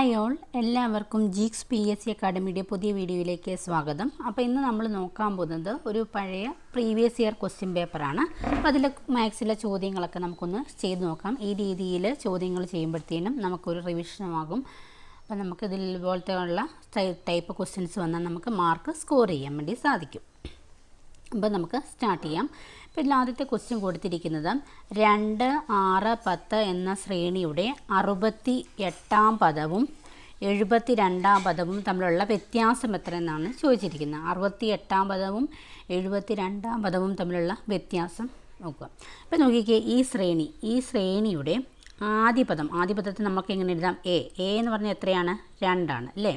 Hi all എല്ലാവർക്കും geeks P S C അക്കാഡമിയുടെ പുതിയ വീഡിയോയിലേക്ക് സ്വാഗതം. അപ്പോൾ ഇന്ന് നമ്മൾ നോക്കാൻ പോകുന്നത് ഒരു പഴയ പ്രീവിയസ് ഇയർ ക്വസ്റ്റ്യൻ പേപ്പറാണ് അപ്പോൾ അതിൽ മാത്സിലെ ചോദ്യങ്ങളൊക്കെ നമുക്കൊന്ന് ചെയ്ത് നോക്കാം. ഈ രീതിയിൽ ചോദ്യങ്ങൾ ചെയ്യുമ്പോഴത്തേനും നമുക്കൊരു റിവിഷനുമാകും അപ്പോൾ നമുക്ക് ഇതിൽ പോലത്തെ ഉള്ള ടൈപ്പ് ക്വസ്റ്റ്യൻസ് വന്നാൽ നമുക്ക് മാർക്ക് സ്കോർ ചെയ്യാൻ വേണ്ടി സാധിക്കും. അപ്പോൾ നമുക്ക് സ്റ്റാർട്ട് ചെയ്യാം. ഇപ്പോൾ ഇതിൽ ആദ്യത്തെ ക്വസ്റ്റ്യൻ കൊടുത്തിരിക്കുന്നത് രണ്ട് ആറ് പത്ത് എന്ന ശ്രേണിയുടെ അറുപത്തി എട്ടാം പദവും എഴുപത്തി രണ്ടാം പദവും തമ്മിലുള്ള വ്യത്യാസം എത്ര എന്നാണ് ചോദിച്ചിരിക്കുന്നത്. അറുപത്തി എട്ടാം പദവും എഴുപത്തി രണ്ടാം പദവും തമ്മിലുള്ള വ്യത്യാസം നോക്കുക. അപ്പോൾ നോക്കിക്കേ ഈ ശ്രേണി ഈ ശ്രേണിയുടെ ആദ്യപദം ആദ്യപദത്തിൽ നമുക്ക് എങ്ങനെ എഴുതാം? എ എ എന്ന് പറഞ്ഞാൽ എത്രയാണ്? രണ്ടാണ് അല്ലേ?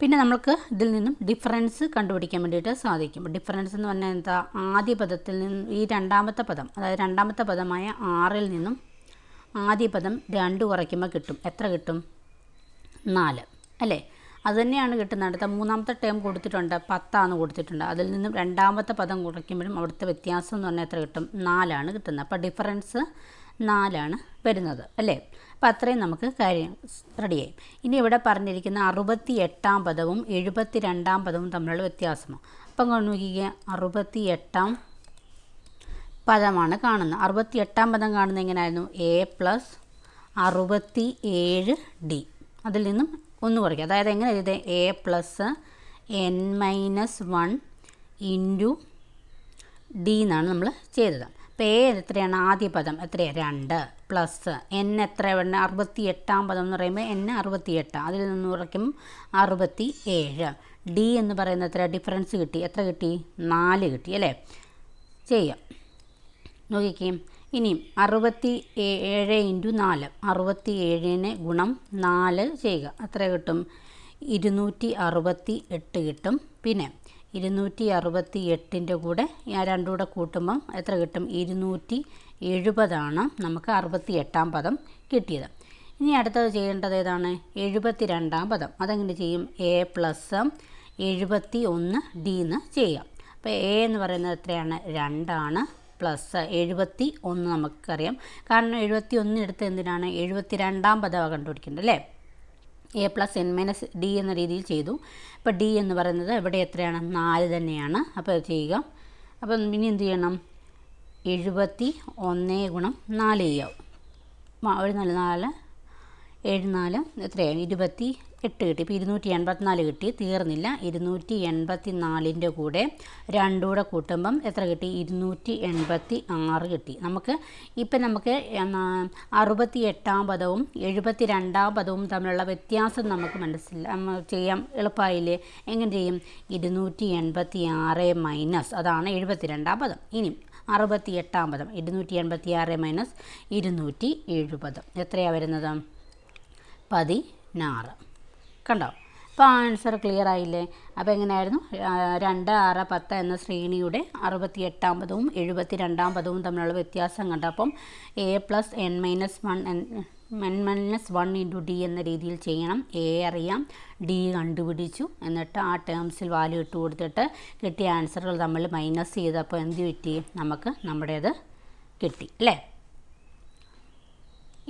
പിന്നെ നമ്മൾക്ക് ഇതിൽ നിന്നും ഡിഫറൻസ് കണ്ടുപിടിക്കാൻ വേണ്ടിയിട്ട് സാധിക്കും. ഡിഫറൻസ് എന്ന് പറഞ്ഞാൽ എന്താ? ആദ്യ പദത്തിൽ നിന്നും ഈ രണ്ടാമത്തെ പദം അതായത് രണ്ടാമത്തെ പദമായ ആറിൽ നിന്നും ആദ്യ പദം രണ്ട് കുറയ്ക്കുമ്പോൾ കിട്ടും. എത്ര കിട്ടും? നാല്. അല്ലേ? അത് തന്നെയാണ് കിട്ടുന്നത്. അടുത്ത മൂന്നാമത്തെ ടേം കൊടുത്തിട്ടുണ്ട്. പത്താന്ന് കൊടുത്തിട്ടുണ്ട്. അതിൽ നിന്നും രണ്ടാമത്തെ പദം കുറയ്ക്കുമ്പോഴും അവിടുത്തെ വ്യത്യാസം എന്ന് പറഞ്ഞാൽ എത്ര കിട്ടും? നാലാണ് കിട്ടുന്നത്. അപ്പോൾ ഡിഫറൻസ് നാലാണ് വരുന്നത് അല്ലേ? അപ്പം അത്രയും നമുക്ക് കാര്യം റെഡിയായി ഇനി ഇവിടെ പറഞ്ഞിരിക്കുന്ന അറുപത്തി എട്ടാം പദവും എഴുപത്തി രണ്ടാം പദവും തമ്മിലുള്ള വ്യത്യാസമാണ് അപ്പം നോക്കിക്കുക അറുപത്തി എട്ടാം പദമാണ് കാണുന്നത്. അറുപത്തി എട്ടാം പദം കാണുന്നത് എങ്ങനെയായിരുന്നു? എ പ്ലസ് അറുപത്തി ഏഴ് ഡി അതിൽ നിന്നും ഒന്ന് കുറയ്ക്കുക. അതായത് എങ്ങനെ എഴുതിയത്? A plus n minus one into d എന്നാണ് നമ്മൾ ചെയ്തത്. എ എത്രയാണ്? ആദ്യ പദം എത്രയാണ് രണ്ട് പ്ലസ് എൻ എത്ര? വേണ്ട അറുപത്തി എട്ടാം പദം എന്ന് പറയുമ്പോൾ എൻ അറുപത്തി എട്ട് അതിൽ നിന്ന് കുറയ്ക്കും അറുപത്തി ഏഴ് ഡി എന്ന് പറയുന്നത് എത്ര? ഡിഫറൻസ് കിട്ടി. എത്ര കിട്ടി? നാല് കിട്ടി അല്ലേ? ചെയ്യാം. നോക്കിക്കേ. ഇനിയും അറുപത്തി ഏഴ് ഇന്റു നാല്. അറുപത്തി ഏഴിന് ഗുണം നാല് ചെയ്യുക. അത്ര കിട്ടും. ഇരുന്നൂറ്റി അറുപത്തി എട്ട് കിട്ടും. പിന്നെ ഇരുന്നൂറ്റി അറുപത്തി എട്ടിന്റെ കൂടെ ഞാൻ രണ്ടും കൂടെ കൂട്ടുമ്പം എത്ര കിട്ടും? ഇരുന്നൂറ്റി എഴുപതാണ് നമുക്ക് അറുപത്തി എട്ടാം പദം കിട്ടിയത്. ഇനി അടുത്തത് ചെയ്യേണ്ടത് ഏതാണ്? എഴുപത്തി രണ്ടാം പദം. അതെങ്ങനെ ചെയ്യും? എ പ്ലസ് എഴുപത്തി ഒന്ന് ഡി എന്ന് ചെയ്യാം. അപ്പോൾ എ എന്ന് പറയുന്നത് എത്രയാണ്? രണ്ടാണ് പ്ലസ് എഴുപത്തി ഒന്ന് നമുക്കറിയാം. കാരണം എഴുപത്തി ഒന്ന് എടുത്ത് എന്തിനാണ്? എഴുപത്തി രണ്ടാം പദമാണ് കണ്ടുപിടിക്കേണ്ടത് അല്ലേ? A plus n minus d എന്ന രീതിയിൽ ചെയ്തു. അപ്പോൾ ഡി എന്ന് പറയുന്നത് ഇവിടെ എത്രയാണ്? നാല് തന്നെയാണ്. അപ്പോൾ അത് ചെയ്യുക. അപ്പം ഇനി എന്ത് ചെയ്യണം? എഴുപത്തി ഒന്ന് ഗുണം നാല് ചെയ്യാം. ഒരു നാല് നാല് ഏഴ് നാല് എത്രയാണ് ഇരുപത്തി എട്ട് കിട്ടി. ഇപ്പോൾ ഇരുന്നൂറ്റി എൺപത്തിനാല് കിട്ടി. തീർന്നില്ല. ഇരുന്നൂറ്റി എൺപത്തി നാലിന്റെ കൂടെ രണ്ടുകൂടെ കൂട്ടുമ്പം എത്ര കിട്ടി? ഇരുന്നൂറ്റി എൺപത്തി ആറ് കിട്ടി. നമുക്ക് ഇപ്പം നമുക്ക് അറുപത്തി എട്ടാം പദവും എഴുപത്തി രണ്ടാം പദവും തമ്മിലുള്ള വ്യത്യാസം നമുക്ക് മനസ്സില ചെയ്യാം. എളുപ്പമായില്ലേ? എങ്ങനെ ചെയ്യും? ഇരുന്നൂറ്റി എൺപത്തി ആറ് മൈനസ്. അതാണ് എഴുപത്തി രണ്ടാം പദം. ഇനി അറുപത്തി എട്ടാം പദം. ഇരുന്നൂറ്റി എൺപത്തി ആറ് മൈനസ് ഇരുന്നൂറ്റി എഴുപത്. എത്രയാണ് വരുന്നത്? പതിനാറ്. കണ്ടോ? അപ്പോൾ ആൻസർ ക്ലിയർ ആയില്ലേ? അപ്പോൾ എങ്ങനെയായിരുന്നു? രണ്ട് ആറ് പത്ത് എന്ന ശ്രേണിയുടെ അറുപത്തി എട്ടാം പദവും എഴുപത്തി രണ്ടാം പദവും തമ്മിലുള്ള വ്യത്യാസം കണ്ടപ്പം a plus n minus one n n minus one into d എന്ന രീതിയിൽ ചെയ്യണം. എ അറിയാം ഡി കണ്ടുപിടിച്ചു. എന്നിട്ട് ആ ടേംസിൽ വാല്യൂ ഇട്ട് കൊടുത്തിട്ട് കിട്ടിയ ആൻസറുകൾ നമ്മൾ മൈനസ് ചെയ്തപ്പോൾ എന്ത് കിട്ടി? നമുക്ക് നമ്മുടേത് കിട്ടി അല്ലേ?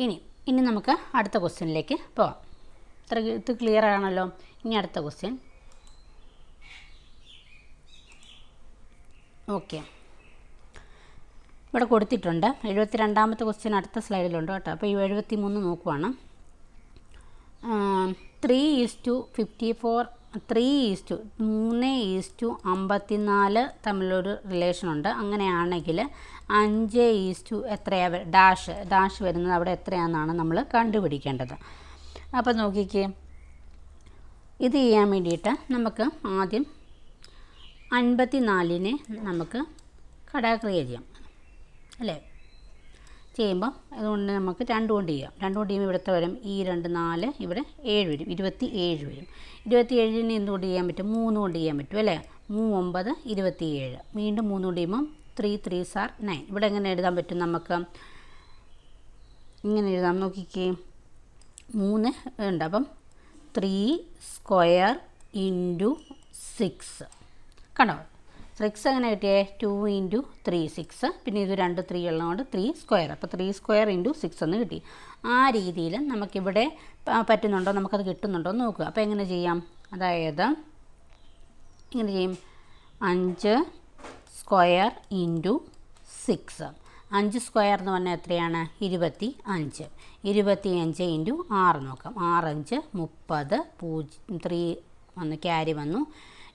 ഇനി ഇനി നമുക്ക് അടുത്ത ക്വസ്റ്റ്യനിലേക്ക് പോവാം. ഇത്ര ഇത് ക്ലിയർ ആണല്ലോ. ഇനി അടുത്ത ക്വസ്റ്റ്യൻ ഓക്കെ ഇവിടെ കൊടുത്തിട്ടുണ്ട്. എഴുപത്തി രണ്ടാമത്തെ ക്വസ്റ്റ്യൻ അടുത്ത സ്ലൈഡിലുണ്ട് കേട്ടോ. അപ്പോൾ ഈ എഴുപത്തി മൂന്ന് നോക്കുവാണ്. Three is to fifty four three is to മൂന്ന് ഈസ് ടു അമ്പത്തിനാല് തമ്മിലൊരു റിലേഷനുണ്ട് അങ്ങനെയാണെങ്കിൽ അഞ്ച് ഈസ് ടു എത്രയാണ് ഡാഷ് ഡാഷ് വരുന്നത് അവിടെ എത്രയാണെന്നാണ് നമ്മൾ കണ്ടുപിടിക്കേണ്ടത്. അപ്പോൾ നോക്കിക്കേ. ഇത് ചെയ്യാൻ വേണ്ടിയിട്ട് നമുക്ക് ആദ്യം അൻപത്തി നാലിനെ നമുക്ക് കടാക്രിയ ചെയ്യാം. അല്ലേ? ചെയ്യുമ്പം അതുകൊണ്ട് നമുക്ക് രണ്ട് കൊണ്ട് ചെയ്യാം. രണ്ട് കൊണ്ട് ചെയ്യുമ്പോൾ ഇവിടുത്തെ വരും ഈ രണ്ട് നാല് ഇവിടെ ഏഴ് വരും. ഇരുപത്തി ഏഴ് വരും. ഇരുപത്തി ഏഴിന് എന്തുകൊണ്ട് ചെയ്യാൻ പറ്റും? മൂന്ന് കൊണ്ട് ചെയ്യാൻ പറ്റും അല്ലേ? മൂന്ന് ഒമ്പത് ഇരുപത്തി ഏഴ് വീണ്ടും മൂന്ന് കൊണ്ട് ചെയ്യുമ്പം ത്രീ ത്രീ സാർ നയൻ ഇവിടെ എങ്ങനെ എഴുതാൻ പറ്റും നമുക്ക്? ഇങ്ങനെ എഴുതാം. നോക്കിക്കേ. മൂന്ന് ഉണ്ട് അപ്പം ത്രീ സ്ക്വയർ ഇന്റു സിക്സ് കണ്ടോ? സിക്സ് എങ്ങനെ കിട്ടിയേ? ടു ഇന്റു ത്രീ സിക്സ് പിന്നെ ഇത് രണ്ട് ത്രീ ഉള്ളതുകൊണ്ട് ത്രീ സ്ക്വയർ അപ്പോൾ ത്രീ സ്ക്വയർ ഇന്റു സിക്സ് എന്ന് കിട്ടി. ആ രീതിയിൽ നമുക്കിവിടെ പറ്റുന്നുണ്ടോ? നമുക്കത് കിട്ടുന്നുണ്ടോ എന്ന് നോക്കുക. അപ്പോൾ എങ്ങനെ ചെയ്യാം? അതായത് ഇങ്ങനെ ചെയ്യും. അഞ്ച് സ്ക്വയർ ഇന്റു സിക്സ് അഞ്ച് സ്ക്വയർ എന്ന് പറഞ്ഞാൽ എത്രയാണ്? ഇരുപത്തി അഞ്ച്. ഇരുപത്തി അഞ്ച് ഇന്റു ആറ് നോക്കാം. ആറഞ്ച് മുപ്പത് പൂജ്യം ത്രീ വന്ന് ക്യാരി വന്നു.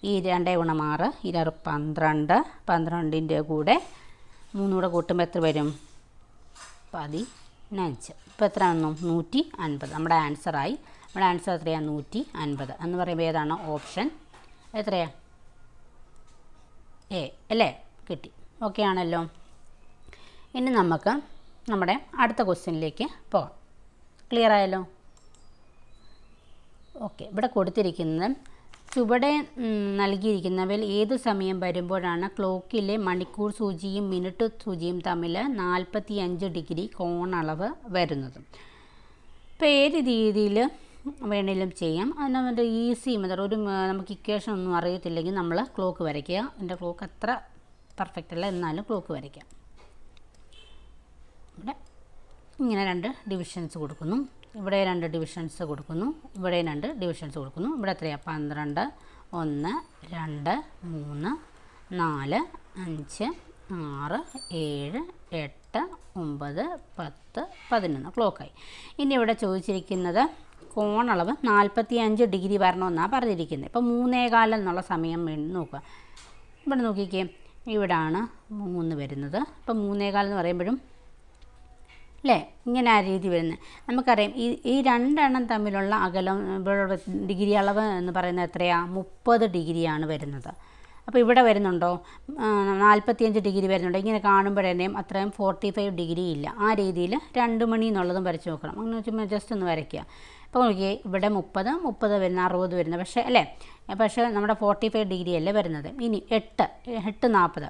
ഈ രണ്ടേ ഗുണം ആറ് ഇരറ് പന്ത്രണ്ട്. പന്ത്രണ്ടിന്റെ കൂടെ മൂന്നൂടെ കൂട്ടുമ്പോൾ എത്ര വരും? പതിനഞ്ച്. ഇപ്പോൾ എത്ര വന്നു? നൂറ്റി അൻപത്. നമ്മുടെ ആൻസറായി നമ്മുടെ ആൻസർ എത്രയാണ് നൂറ്റി അൻപത്. എന്ന് പറയുമ്പോൾ ഏതാണ്? ഓപ്ഷൻ എത്രയാണ് എ. അല്ലേ? കിട്ടി. ഓക്കെ ആണല്ലോ. ഇനി നമുക്ക് നമ്മുടെ അടുത്ത ക്വസ്റ്റ്യനിലേക്ക് പോകാം. ക്ലിയർ ആയല്ലോ? ഓക്കെ ഇവിടെ കൊടുത്തിരിക്കുന്നത് ചുവടെ നൽകിയിരിക്കുന്നവയിൽ ഏത് സമയം വരുമ്പോഴാണ് ക്ലോക്കിലെ മണിക്കൂർ സൂചിയും മിനിറ്റ് സൂചിയും തമ്മിൽ നാൽപ്പത്തി അഞ്ച് ഡിഗ്രി കോണളവ് വരുന്നത്. ഇപ്പോൾ ഏത് രീതിയിൽ വേണേലും ചെയ്യാം. അതിന് വേണ്ട ഈസി മെത്തഡ് ഒരു നമുക്ക് ഇക്വേഷൻ ഒന്നും അറിയത്തില്ലെങ്കിൽ നമ്മൾ ക്ലോക്ക് വരയ്ക്കുക. എന്റെ ക്ലോക്ക് അത്ര പെർഫെക്റ്റ് അല്ല. എന്നാലും ക്ലോക്ക് വരയ്ക്കാം. ഇവിടെ ഇങ്ങനെ രണ്ട് ഡിവിഷൻസ് കൊടുക്കുന്നു. ഇവിടെ രണ്ട് ഡിവിഷൻസ് കൊടുക്കുന്നു. ഇവിടെ രണ്ട് ഡിവിഷൻസ് കൊടുക്കുന്നു. ഇവിടെ എത്രയാണ് പന്ത്രണ്ട് ഒന്ന് രണ്ട് മൂന്ന് നാല് അഞ്ച് ആറ് ഏഴ് എട്ട് ഒമ്പത് പത്ത് പതിനൊന്ന്. ക്ലോക്കായി ഇനി ഇവിടെ ചോദിച്ചിരിക്കുന്നത് കോണളവ് നാൽപ്പത്തി അഞ്ച് ഡിഗ്രി വരണമെന്നാണ് പറഞ്ഞിരിക്കുന്നത്. ഇപ്പോൾ മൂന്നേകാലം എന്നുള്ള സമയം വേണ്ടി നോക്കുക. ഇവിടെ നോക്കിക്കേ. ഇവിടാണ് മൂന്ന് വരുന്നത്. ഇപ്പോൾ മൂന്നേകാലം എന്ന് പറയുമ്പോഴും അല്ലേ? ഇങ്ങനെ ആ രീതി വരുന്നത്. നമുക്കറിയാം ഈ ഈ രണ്ടെണ്ണം തമ്മിലുള്ള അകലം ഡിഗ്രി അളവ് എന്ന് പറയുന്നത് എത്രയാണ് മുപ്പത് ഡിഗ്രിയാണ് വരുന്നത്. അപ്പോൾ ഇവിടെ വരുന്നുണ്ടോ? നാൽപ്പത്തിയഞ്ച് ഡിഗ്രി വരുന്നുണ്ടോ? ഇങ്ങനെ കാണുമ്പോഴേയും അത്രയും ഫോർട്ടി ഫൈവ് ഡിഗ്രി ഇല്ല. ആ രീതിയിൽ രണ്ട് മണി എന്നുള്ളതും വരച്ച് നോക്കണം. അങ്ങനെ ചുമ്മാ ജസ്റ്റ് ഒന്ന് വരയ്ക്കുക. അപ്പോൾ നോക്കിയേ ഇവിടെ മുപ്പത് മുപ്പത് വരുന്ന അറുപത് വരുന്നത് പക്ഷേ അല്ലേ? പക്ഷേ നമ്മുടെ ഫോർട്ടി ഫൈവ് ഡിഗ്രി അല്ലേ വരുന്നത്? ഇനി എട്ട് എട്ട് നാൽപ്പത്.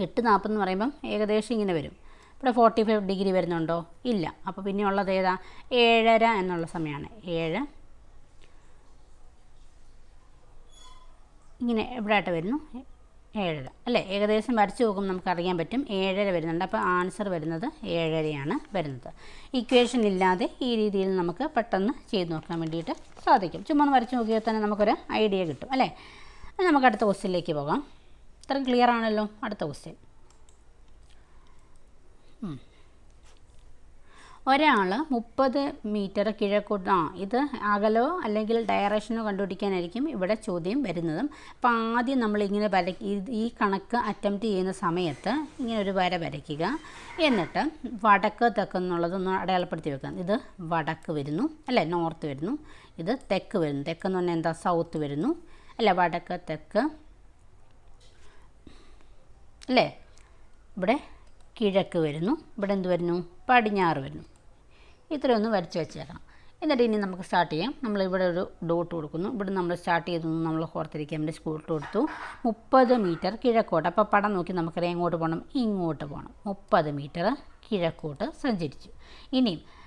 എട്ട് നാൽപ്പത് എന്ന് പറയുമ്പം ഏകദേശം ഇങ്ങനെ വരും. ഇവിടെ ഫോർട്ടി ഫൈവ് ഡിഗ്രി വരുന്നുണ്ടോ? ഇല്ല. അപ്പോൾ പിന്നെ ഉള്ളത് ഏതാ? ഏഴര എന്നുള്ള സമയമാണ് ഏഴ്. ഇങ്ങനെ ഇവിടെ ആയിട്ട് വരുന്നു? ഏഴര. അല്ലേ? ഏകദേശം വരച്ച് നോക്കുമ്പോൾ നമുക്ക് അറിയാൻ പറ്റും. ഏഴര വരുന്നുണ്ട്. അപ്പോൾ ആൻസർ വരുന്നത് ഏഴരയാണ് വരുന്നത്. ഇക്വേഷൻ ഇല്ലാതെ ഈ രീതിയിൽ നമുക്ക് പെട്ടെന്ന് ചെയ്ത് നോക്കാൻ വേണ്ടിയിട്ട് സാധിക്കും. ചുമ്മാ ഒന്ന് വരച്ച് നോക്കിയാൽ തന്നെ നമുക്കൊരു ഐഡിയ കിട്ടും. അല്ലേ? നമുക്ക് അടുത്ത ക്വസ്റ്റ്യനിലേക്ക് പോകാം. ഇത്രയും ക്ലിയർ ആണല്ലോ. അടുത്ത ക്വസ്റ്റ്യൻ ഒരാൾ മുപ്പത് മീറ്റർ കിഴക്കോട്ട് ആ ഇത് അകലോ അല്ലെങ്കിൽ ഡയറക്ഷനോ കണ്ടുപിടിക്കാനായിരിക്കും ഇവിടെ ചോദ്യം വരുന്നതും. അപ്പം ആദ്യം നമ്മൾ ഇങ്ങനെ വര ഈ കണക്ക് അറ്റംപ്റ്റ് ചെയ്യുന്ന സമയത്ത് ഇങ്ങനെ ഒരു വര വരയ്ക്കുക. എന്നിട്ട് വടക്ക് തെക്ക് എന്നുള്ളതൊന്ന് അടയാളപ്പെടുത്തി വെക്കാം. ഇത് വടക്ക് വരുന്നു അല്ലേ നോർത്ത് വരുന്നു. ഇത് തെക്ക് വരുന്നു. തെക്ക് എന്ന് പറഞ്ഞാൽ എന്താ? സൗത്ത് വരുന്നു. അല്ല വടക്ക് തെക്ക് അല്ലേ ഇവിടെ കിഴക്ക് വരുന്നു. ഇവിടെ എന്ത് വരുന്നു? പടിഞ്ഞാറ് വരുന്നു. ഇത്രയൊന്ന് വരച്ച് വെച്ചേക്കണം. എന്നിട്ട് ഇനി നമുക്ക് സ്റ്റാർട്ട് ചെയ്യാം. നമ്മൾ ഇവിടെ ഒരു ഡോട്ട് കൊടുക്കുന്നു. ഇവിടെ നമ്മൾ സ്റ്റാർട്ട് ചെയ്തു നമ്മൾ ഓർത്തിരിക്കാൻ വേണ്ടി സ്കൂട്ട് കൊടുത്തു. മുപ്പത് മീറ്റർ കിഴക്കോട്ട്. അപ്പോൾ പടം നോക്കി നമുക്കറിയാം എങ്ങോട്ട് പോകണം ഇങ്ങോട്ട് പോകണം മുപ്പത് മീറ്റർ കിഴക്കോട്ട് സഞ്ചരിച്ചു. ഇനിയും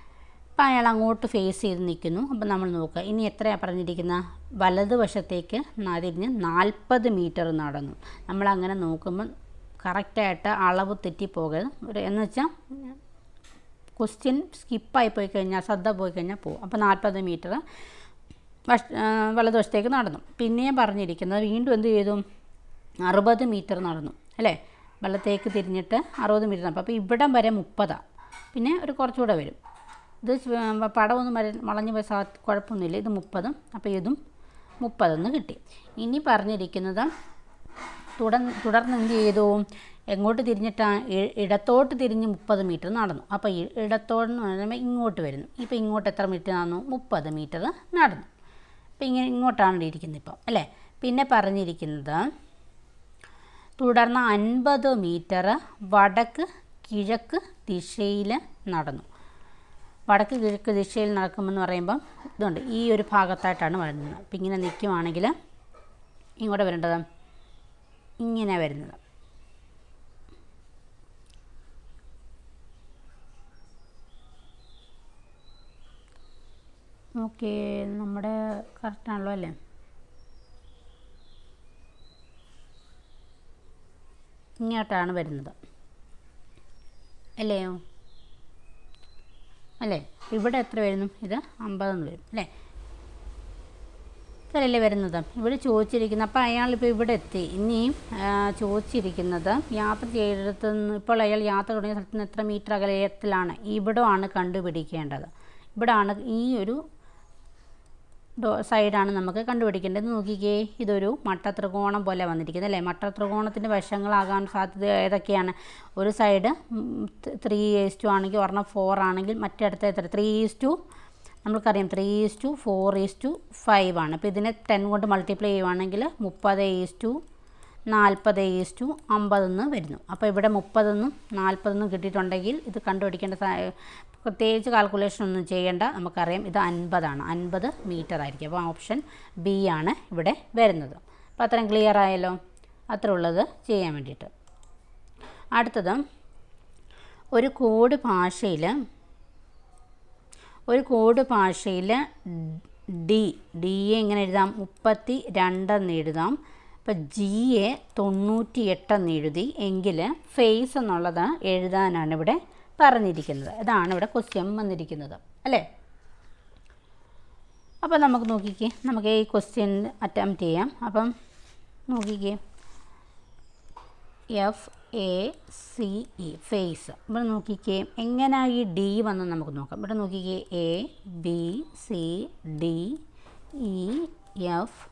അപ്പോൾ അയാൾ അങ്ങോട്ട് ഫേസ് ചെയ്ത് നിൽക്കുന്നു. അപ്പോൾ നമ്മൾ നോക്കുക. ഇനി എത്രയാണ് പറഞ്ഞിരിക്കുന്ന വലതുവശത്തേക്ക് തിരിഞ്ഞ് നാൽപ്പത് മീറ്റർ നടന്നു. നമ്മൾ അങ്ങനെ നോക്കുമ്പോൾ കറക്റ്റായിട്ട് അളവ് തെറ്റിപ്പോകരുത്. ഒരു എന്ന് വെച്ചാൽ ക്വസ്റ്റ്യൻ സ്കിപ്പായി പോയി കഴിഞ്ഞാൽ ശ്രദ്ധ പോയി കഴിഞ്ഞാൽ പോകും അപ്പോൾ നാൽപ്പത് മീറ്റർ വലതുവശത്തേക്ക് നടന്നു. പിന്നെയും പറഞ്ഞിരിക്കുന്നത് വീണ്ടും എന്ത് ചെയ്തു? അറുപത് മീറ്റർ നടന്നു. അല്ലേ? വലത്തേക്ക് തിരിഞ്ഞിട്ട് അറുപത് മീറ്റർ നടന്നു. അപ്പോൾ ഇവിടം വരെ മുപ്പതാണ് പിന്നെ ഒരു കുറച്ചുകൂടെ വരും. ഇത് പടമൊന്നും വര വളഞ്ഞു പോയ സാ കുഴപ്പമൊന്നുമില്ല. ഇത് മുപ്പതും അപ്പോൾ ഇതും മുപ്പതെന്ന് കിട്ടി. ഇനി പറഞ്ഞിരിക്കുന്നത് തുടർ തുടർന്ന് എന്ത് ചെയ്തു? എങ്ങോട്ട് തിരിഞ്ഞിട്ടാണ് ഇടത്തോട്ട് തിരിഞ്ഞ് മുപ്പത് മീറ്റർ നടന്നു. അപ്പോൾ എന്ന് പറയുമ്പോൾ ഇങ്ങോട്ട് വരുന്നു. ഇപ്പോൾ ഇങ്ങോട്ട് എത്ര മീറ്റർ നടന്നു? മുപ്പത് മീറ്റർ നടന്നു. അപ്പോൾ ഇങ്ങനെ ഇങ്ങോട്ടാണ് ഇരിക്കുന്നത് ഇപ്പോൾ അല്ലേ? പിന്നെ പറഞ്ഞിരിക്കുന്നത് തുടർന്ന് അൻപത് മീറ്റർ വടക്ക് കിഴക്ക് ദിശയിൽ നടന്നു. വടക്ക് കിഴക്ക് ദിശയിൽ നടക്കുമെന്ന് പറയുമ്പം ഇതുണ്ട്. ഈ ഒരു ഭാഗത്തായിട്ടാണ് വരുന്നത്. അപ്പം ഇങ്ങനെ നിൽക്കുവാണെങ്കിൽ ഇങ്ങോട്ട് വരേണ്ടത് ഇങ്ങനെ വരുന്നത്. ഓക്കെ നമ്മുടെ കറക്റ്റാണല്ലോ അല്ലേ? ഇങ്ങോട്ടാണ് വരുന്നത്. അല്ലയോ അല്ലേ? ഇവിടെ എത്ര വരുന്നു? ഇത് അമ്പതെന്ന് വരും. അല്ലേ? ഇത്രയല്ലേ വരുന്നത്? ഇവിടെ ചോദിച്ചിരിക്കുന്നത് അപ്പോൾ അയാളിപ്പോൾ ഇവിടെ എത്തി. ഇനിയും ചോദിച്ചിരിക്കുന്നത് യാത്ര ചെയ്തിടത്ത് ഇപ്പോൾ അയാൾ യാത്ര തുടങ്ങിയ സ്ഥലത്ത് നിന്ന് എത്ര മീറ്റർ അകലത്തിലാണ്? ഇവിടമാണ് കണ്ടുപിടിക്കേണ്ടത്. ഇവിടാണ് ഈ ഒരു സൈഡാണ് നമുക്ക് കണ്ടുപിടിക്കേണ്ടത്. നോക്കിക്കേ ഇതൊരു മട്ട ത്രികോണം പോലെ വന്നിരിക്കുന്നത് അല്ലേ? മട്ട ത്രികോണത്തിന്റെ വശങ്ങളാകാൻ സാധ്യത ഏതൊക്കെയാണ്? ഒരു സൈഡ് ത്രീ ഈസ് ടു ആണെങ്കിൽ ഒരെണ്ണം ഫോർ ആണെങ്കിൽ മറ്റേ അടുത്ത എത്ര? ത്രീ ഈസ് ടു നമുക്കറിയാം three is to four is to five ആണ്. അപ്പോൾ ഇതിനെ ടെൻ കൊണ്ട് മൾട്ടിപ്ലൈ ചെയ്യുവാണെങ്കിൽ മുപ്പത് ഈസ് ടു നാൽപ്പത് ഈസ് ടു അമ്പതെന്ന് വരുന്നു. അപ്പോൾ ഇവിടെ മുപ്പതെന്നും നാൽപ്പതെന്നും കിട്ടിയിട്ടുണ്ടെങ്കിൽ ഇത് കണ്ടുപിടിക്കേണ്ട പ്രത്യേകിച്ച് കാൽക്കുലേഷൻ ഒന്നും ചെയ്യേണ്ട. നമുക്കറിയാം ഇത് അൻപതാണ് അൻപത് മീറ്റർ ആയിരിക്കും. അപ്പോൾ ഓപ്ഷൻ ബി ആണ് ഇവിടെ വരുന്നത്. അപ്പോൾ അത്രയും ക്ലിയർ ആയല്ലോ? അത്ര ഉള്ളത് ചെയ്യാൻ വേണ്ടിയിട്ട്. അടുത്തത് ഒരു കോഡ് ഭാഷയിൽ ഒരു കോഡ് ഭാഷയിൽ ഡി ഡി എ എങ്ങനെ എഴുതാം. മുപ്പത്തി രണ്ടെന്ന് എഴുതാം. അപ്പോൾ എ തൊണ്ണൂറ്റി എട്ടെന്ന് എഴുതി. എങ്കിൽ ഫേസ് എന്നുള്ളത് എഴുതാനാണ് ഇവിടെ പറഞ്ഞിരിക്കുന്നത്. ഇതാണ് ഇവിടെ ക്വസ്റ്റ്യൻ വന്നിരിക്കുന്നത്. അല്ലേ? അപ്പോൾ നമുക്ക് നോക്കിക്കേ. നമുക്ക് ഈ ക്വസ്റ്റ്യൻ അറ്റംപ്റ്റ് ചെയ്യാം. അപ്പം നോക്കിക്കേ. F A C E face ഇവിടെ നോക്കിക്കേ എങ്ങനെയാണ് ഈ ഡി വന്നു നമുക്ക് നോക്കാം. ഇവിടെ നോക്കിക്കേ A B C D E F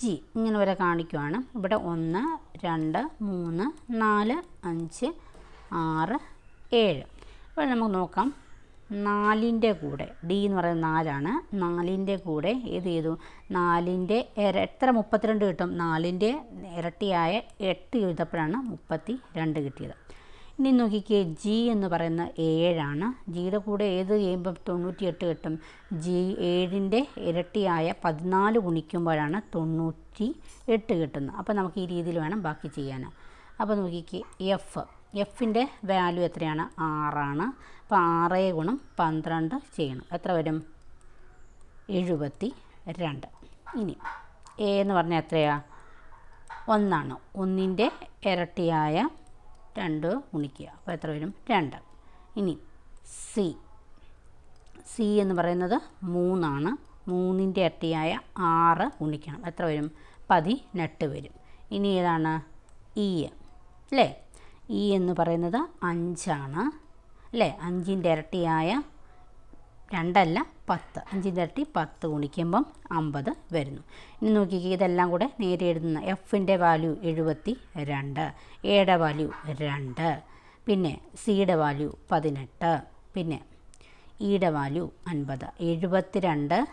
G ഇങ്ങനെ വരെ കാണിക്കുവാണ്. ഇവിടെ ഒന്ന് രണ്ട് മൂന്ന് നാല് അഞ്ച് ആറ് ഏഴ്. ഇവിടെ നമുക്ക് നോക്കാം. നാലിന്റെ കൂടെ. ഡി എന്ന് പറയുന്നത് നാലാണ്. നാലിന്റെ കൂടെ ഏത് ചെയ്തു? നാലിന്റെ ഇര എത്ര മുപ്പത്തിരണ്ട് കിട്ടും? നാലിന്റെ ഇരട്ടിയായ എട്ട് ചെയ്തപ്പോഴാണ് മുപ്പത്തി രണ്ട് കിട്ടിയത്. ഇനി നോക്കിക്കേ ജി എന്ന് പറയുന്ന ഏഴാണ്. ജിയുടെ കൂടെ ഏത് ചെയ്യുമ്പോൾ തൊണ്ണൂറ്റി എട്ട് കിട്ടും? ജി ഏഴിന്റെ ഇരട്ടിയായ പതിനാല് ഗുണിക്കുമ്പോഴാണ് തൊണ്ണൂറ്റി എട്ട് കിട്ടുന്നത്. അപ്പോൾ നമുക്ക് ഈ രീതിയിൽ വേണം ബാക്കി ചെയ്യാൻ. അപ്പോൾ നോക്കിക്കേ എഫ്. എഫിന്റെ വാല്യൂ എത്രയാണ്? ആറാണ്. അപ്പോൾ ആറ് ഗുണം പന്ത്രണ്ട് ചെയ്യണം. എത്ര വരും? എഴുപത്തി രണ്ട് ഇനി എ എന്ന് പറഞ്ഞാൽ എത്രയാണ് ഒന്നാണ്. ഒന്നിന്റെ ഇരട്ടിയായ രണ്ട് ഗുണിക്കുക. അപ്പോൾ എത്ര വരും? രണ്ട്. ഇനി സി സി എന്ന് പറയുന്നത് മൂന്നാണ്. മൂന്നിന്റെ ഇരട്ടിയായ ആറ് ഗുണിക്കണം. എത്ര വരും? പതിനെട്ട് വരും. ഇനി ഏതാണ്? ഇ അല്ലേ? ഇ എന്ന് പറയുന്നത് അഞ്ചാണ്. അല്ലേ? അഞ്ചിന്റെ ഇരട്ടിയായ രണ്ടല്ല പത്ത്. അഞ്ചിന്റെ ഇരട്ടി പത്ത് ഗുണിക്കുമ്പം അമ്പത് വരുന്നു. ഇനി നോക്കിക്കേ ഇതെല്ലാം കൂടെ നേരെ എഴുതുന്ന എഫിന്റെ വാല്യൂ എഴുപത്തി രണ്ട് എയുടെ വാല്യൂ രണ്ട് പിന്നെ സിയുടെ വാല്യൂ പതിനെട്ട് പിന്നെ ഇയുടെ വാല്യൂ അൻപത്. എഴുപത്തി രണ്ട്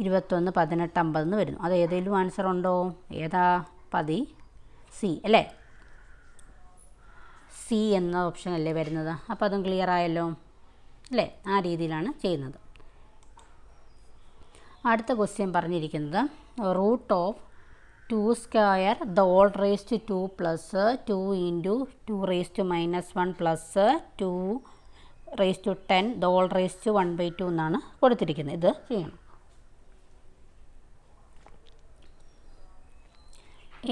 ഇരുപത്തൊന്ന് പതിനെട്ട് അമ്പതെന്ന് വരുന്നു. അത് ഏതെങ്കിലും ആൻസർ ഉണ്ടോ? ഏതാ? പതി. സി അല്ലേ? സി എന്ന ഓപ്ഷൻ അല്ലേ വരുന്നത്? അപ്പോൾ അതും ക്ലിയർ ആയല്ലോ. അല്ലേ? ആ രീതിയിലാണ് ചെയ്യുന്നത്. അടുത്ത ക്വസ്റ്റ്യൻ പറഞ്ഞിരിക്കുന്നത് root of two square the whole raise to two plus two into two raise to minus one plus two raise to ten the whole raise to one by two എന്നാണ് കൊടുത്തിരിക്കുന്നത്. ഇത് ചെയ്യണം.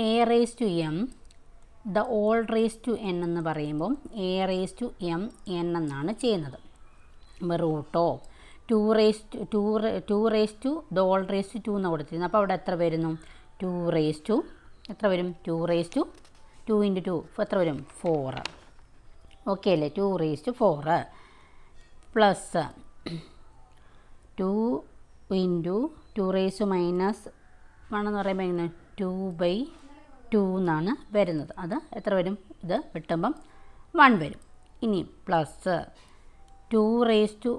A raise to M the whole raise to N എന്ന് പറയുമ്പം A raise to M N എന്നാണ് ചെയ്യുന്നത്. Root of two raise to two two raise to the whole raise to two എന്ന് കൊടുത്തിരുന്നു അപ്പോൾ അവിടെ എത്ര വരുന്നു ടു റേസ് ടു എത്ര വരും? Two raise to two into two എത്ര വരും? ഫോർ ഓക്കെ അല്ലേ? Two raise to four plus two into two raise minus one എന്ന് പറയുമ്പോൾ എങ്ങനെ? ടു ബൈ ടു എന്നാണ് വരുന്നത്. അത് എത്ര വരും? ഇത് വെട്ടുമ്പം വൺ വരും. ഇനി plus two raise to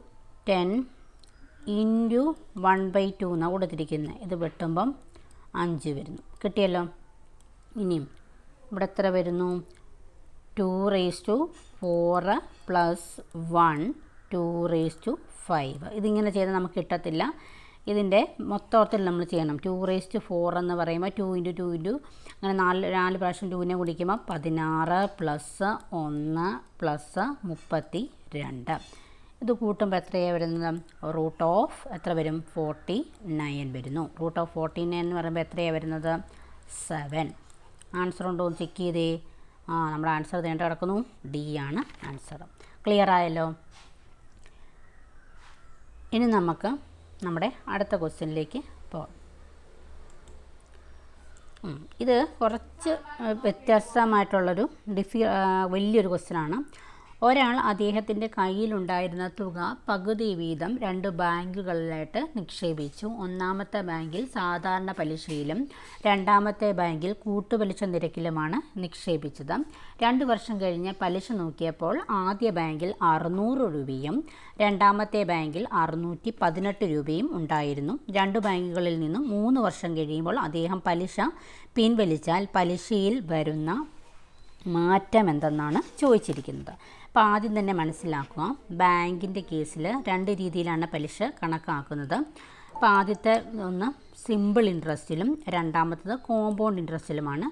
two into into by two എന്നാണ് കൊടുത്തിരിക്കുന്നത് ഇത് വെട്ടുമ്പം അഞ്ച് വരുന്നു. കിട്ടിയല്ലോ? ഇനിയും ഇവിടെ എത്ര വരുന്നു? Two raise to four plus one two raise to five ഇതിങ്ങനെ ചെയ്താൽ നമുക്ക് കിട്ടത്തില്ല. ഇതിന്റെ മൊത്തത്തിൽ നമ്മൾ ചെയ്യണം. ടു റേസ് ടു ഫോർ എന്ന് പറയുമ്പോൾ ടു ഇന്റു ടു ഇന്റു അങ്ങനെ നാല് നാല് പ്രാവശ്യം ടൂവിനെ കുടിക്കുമ്പോൾ പതിനാറ് പ്ലസ് ഒന്ന് പ്ലസ് മുപ്പത്തി രണ്ട് ഇത് കൂട്ടുമ്പോൾ എത്രയാണ് വരുന്നത്? റൂട്ട് ഓഫ് എത്ര വരും? ഫോർട്ടി നയൻ വരുന്നു. റൂട്ട് ഓഫ് ഫോർട്ടി നയൻ എന്ന് പറയുമ്പോൾ എത്രയാണ് വരുന്നത്? സെവൻ ആൻസർ ഉണ്ടോ? എന്ന് ചെക്ക് ചെയ്തേ. ആ നമ്മുടെ ആൻസർ തേണ്ട കിടക്കുന്നു. ഡി ആണ് ആൻസർ ക്ലിയർ ആയല്ലോ? ഇനി നമുക്ക് നമ്മുടെ അടുത്ത ക്വസ്റ്റ്യനിലേക്ക് പോകാം. ഇത് കുറച്ച് വ്യത്യസ്തമായിട്ടുള്ളൊരു ഡിഫി വലിയൊരു ക്വസ്റ്റ്യനാണ് ഒരാൾ അദ്ദേഹത്തിന്റെ കയ്യിലുണ്ടായിരുന്ന തുക പകുതി വീതം രണ്ട് ബാങ്കുകളിലായിട്ട് നിക്ഷേപിച്ചു. ഒന്നാമത്തെ ബാങ്കിൽ സാധാരണ പലിശയിലും രണ്ടാമത്തെ ബാങ്കിൽ കൂട്ടുപലിശ നിരക്കിലുമാണ് നിക്ഷേപിച്ചത്. രണ്ട് വർഷം കഴിഞ്ഞ് പലിശ നോക്കിയപ്പോൾ ആദ്യ ബാങ്കിൽ അറുന്നൂറ് രൂപയും രണ്ടാമത്തെ ബാങ്കിൽ അറുന്നൂറ്റി പതിനെട്ട് രൂപയും ഉണ്ടായിരുന്നു. രണ്ട് ബാങ്കുകളിൽ നിന്നും മൂന്ന് വർഷം കഴിയുമ്പോൾ അദ്ദേഹം പലിശ പിൻവലിച്ചാൽ പലിശയിൽ വരുന്ന മാറ്റം എന്തെന്നാണ് ചോദിച്ചിരിക്കുന്നത്. അപ്പോൾ ആദ്യം തന്നെ മനസ്സിലാക്കുക. ബാങ്കിന്റെ കേസിൽ രണ്ട് രീതിയിലാണ് പലിശ കണക്കാക്കുന്നത്. അപ്പോൾ ആദ്യത്തെ ഒന്ന് സിമ്പിൾ ഇൻട്രസ്റ്റിലും രണ്ടാമത്തത് കോമ്പൗണ്ട് ഇൻട്രസ്റ്റിലുമാണ്